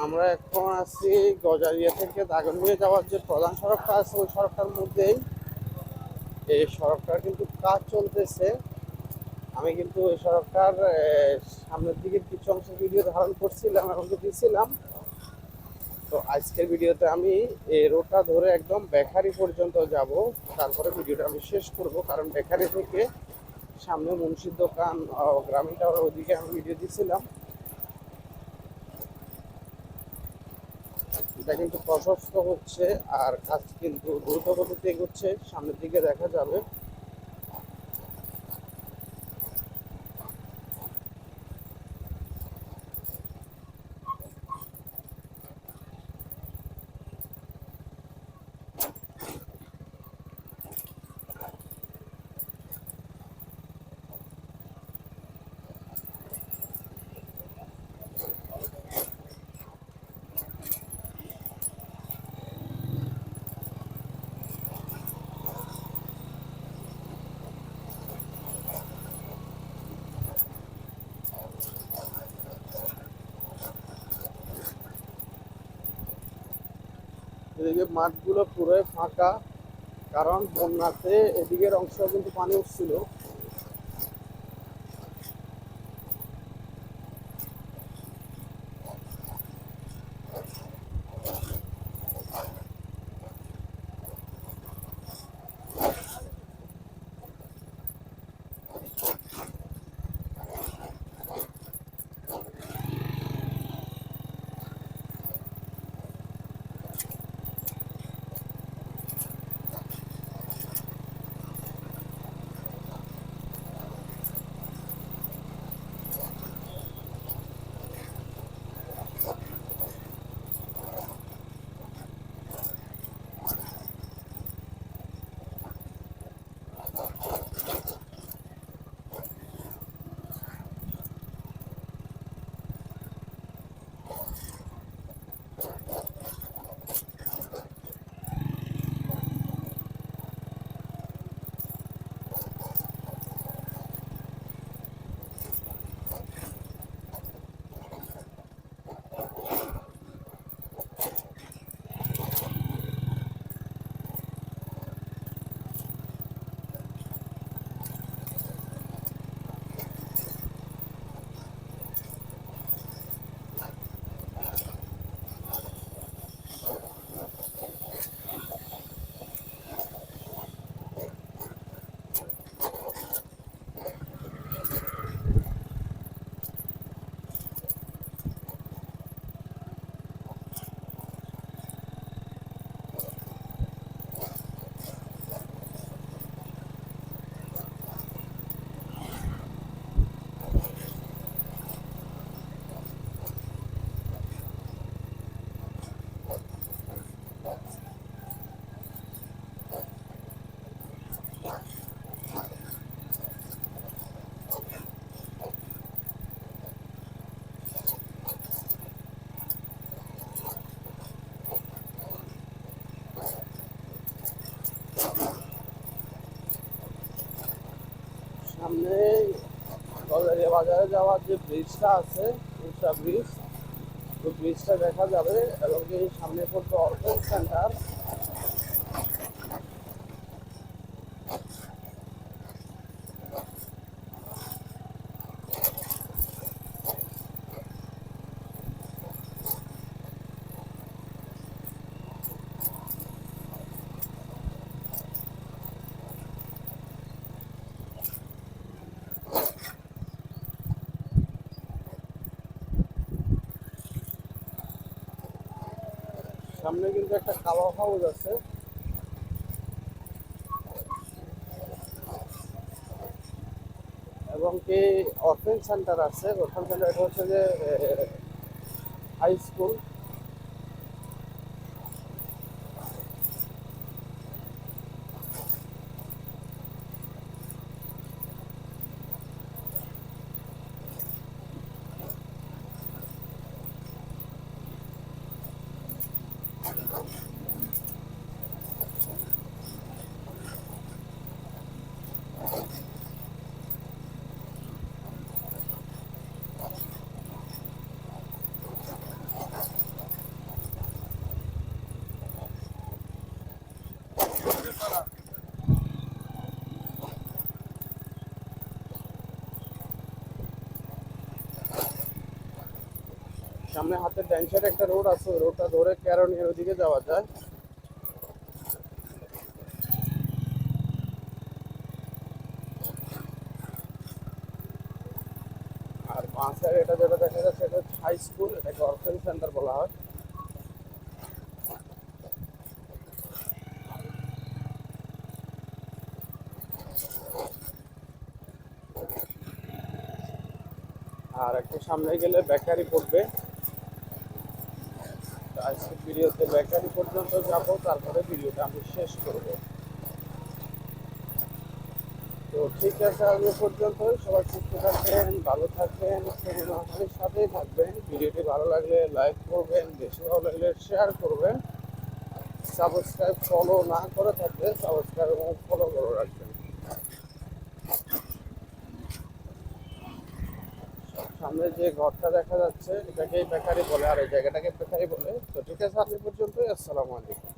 আমরা এখন আছি গজারিয়া থেকে দাগনভূঞা যাওয়ার যে প্রধান সড়কটা আছে, ওই সড়কটার মধ্যেই। এই সড়কটার কিন্তু কাজ চলতেছে। আমি কিন্তু এই সড়কটার সামনের দিকে কিছু অংশ ভিডিও ধারণ করছিলাম এবং দিয়েছিলাম তো আজকের ভিডিওতে আমি এই রোডটা ধরে একদম বেকারি পর্যন্ত যাব। তারপরে ভিডিওটা আমি শেষ করব, কারণ বেকারি থেকে সামনে মুন্সির দোকান গ্রামীণ টাওয়ার ওদিকে আমি ভিডিও দিয়েছিলাম এটা কিন্তু প্রশস্ত হচ্ছে আর কাজ কিন্তু দ্রুত গতিতে এগোচ্ছে। সামনের দিকে দেখা যাবে। এদিকে মাঠগুলো পুরো ফাঁকা কারণ বন্যাতে এদিকের অংশ কিন্তু পানি উঠছিল। সামনে কলেরিয়া বাজারে যাওয়ার যে ব্রিজটা আছে উষা ব্রিজ ওই ব্রিজটা দেখা যাবে এবং সামনে পড়তো অর্পণ সেন্টার সামনে কিন্তু একটা কালো হাউস আছে। এবং কি অরফেন সেন্টার আছে সেন্টার এটা হচ্ছে যে হাই স্কুল। ありが。সামনে হাতের ডান সাইডে একটা রোড আছে ওই রোডটা ধরে ক্যারনিয়ার ওদিকে যাওয়া যায় আর বাঁ সাইডে এটা যেটা দেখা যাচ্ছে এটা হচ্ছে হাই স্কুল এটাকে অরফেন সেন্টার বলা হয় আর একটু সামনে গেলে বেকারি পড়বে তো আজকে ভিডিওতে বেকারি পর্যন্ত যাব, তারপরে ভিডিওটা আমি শেষ করব। তো ঠিক আছে আজ পর্যন্ত সবাই সুস্থ থাকবেন, ভালো থাকবেন আমাদের সাথেই থাকবেন। ভিডিওটি ভালো লাগলে লাইক করবেন, বেশি ভালো লাগলে শেয়ার করবেন। সাবস্ক্রাইব ফলো না করে থাকলে সাবস্ক্রাইব এবং ফলো করে রাখবেন। সামনে যে ঘরটা দেখা যাচ্ছে, এটাকেই বেকারি বলে, আর এই জায়গাটাকে বেকারি বলে। তো ঠিক আছে পর্যন্ত পর্যন্তই। আসসালামু আলাইকুম।